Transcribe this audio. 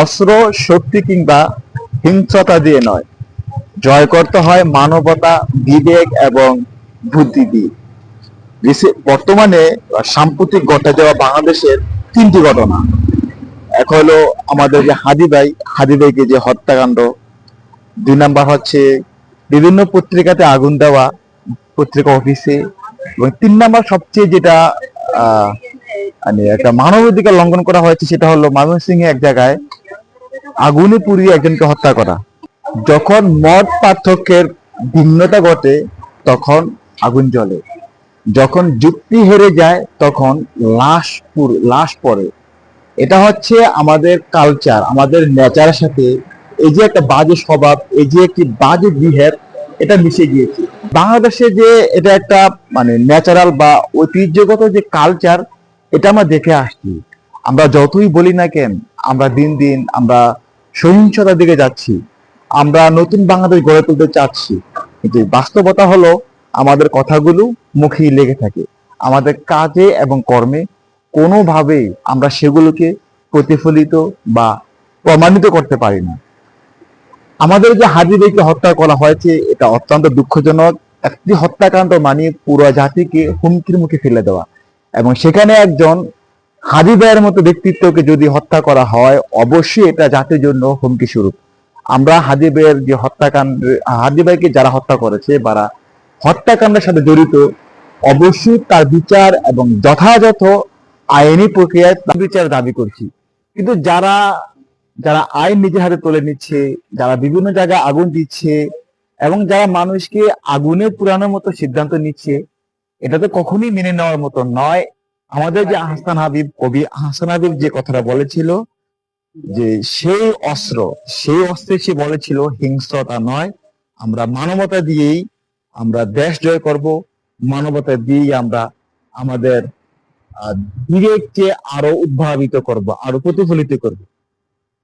অস্ত্র শক্তি কিংবা হিংস্রতা দিয়ে নয়। জয় করতে হয় মানবতা, বিবেক এবং বুদ্ধি দিয়ে। বর্তমানে সাম্প্রতিক ঘটে যাওয়া বাংলাদেশের তিনটি ঘটনা। এক হলো আমাদের যে হাদি ভাই, হাদি ভাইকে যে হত্যাকাণ্ড। দুই নাম্বার হচ্ছে বিভিন্ন পত্রিকাতে আগুন দেওয়া, পত্রিকা অফিসে। এবং তিন নাম্বার সবচেয়ে যেটা মানে একটা মানবাধিকার লঙ্ঘন করা হয়েছে, সেটা হলো ময়মনসিংহে এক জায়গায় আগুনে পুড়িয়ে একজনকে হত্যা করা। যখন মত পার্থক্যের ভিন্নতা ঘটে, তখন আগুন জ্বলে। যখন যুক্তি হেরে যায়, তখন লাশ লাশ পড়ে। এটা হচ্ছে আমাদের কালচার আমাদের নেচারের সাথে এই যে একটা বাজে স্বভাব, এই যে একটি বাজে বিহেভ, এটা মিশে গিয়েছে। বাংলাদেশে যে এটা একটা মানে ন্যাচারাল বা ঐতিহ্যগত যে কালচার এটা আমরা দেখে আসছি। আমরা যতই বলি না কেন, আমরা দিন দিন আমরা সহিংসতার দিকে যাচ্ছি। আমরা নতুন বাংলাদেশ গড়ে তুলতে চাচ্ছি। কিন্তু বাস্তবতা হলো, আমাদের কথাগুলো মুখেই লেগে থাকে। আমাদের কাজে এবং কর্মে কোনোভাবেই আমরা সেগুলোকে প্রতিফলিত বা প্রমাণিত করতে পারি না। আমাদের যে হাজিবেকে হত্যা করা হয়েছে, এটা অত্যন্ত দুঃখজনক। একটি হত্যাকাণ্ড মানে পুরো জাতিকে হুমকির মুখে ফেলে দেওয়া। এবং সেখানে একজন ভাইয়ের মতো ব্যক্তিত্বকে যদি হত্যা করা হয়, অবশ্যই এটা জাতির জন্য হুমকি স্বরূপ। আমরা ভাইয়ের যে হত্যাকাণ্ড হাজি ভাইকে যারা হত্যা করেছে বা হত্যাকাণ্ডের সাথে জড়িত, অবশ্যই তার বিচার এবং যথাযথ আইনি প্রক্রিয়ায় তার বিচার দাবি করছি। কিন্তু যারা যারা আইন নিজের হাতে তুলে নিচ্ছে, যারা বিভিন্ন জায়গায় আগুন দিচ্ছে এবং যারা মানুষকে আগুনে পুরানোর মতো সিদ্ধান্ত নিচ্ছে এটা তো কখনোই মেনে নেওয়ার মতো নয়। আমাদের যে আহসান হাবিব, কবি আহসান হাবিব যে কথাটা বলেছিল যে সেই অস্ত্র, সেই অস্ত্রে সে বলেছিল, হিংস্রতা নয়, আমরা মানবতা দিয়েই আমরা দেশ জয় করব। মানবতা দিয়েই আমরা আমাদের বিবেককে আরও উদ্ভাবিত করব, আরও প্রতিফলিত করব।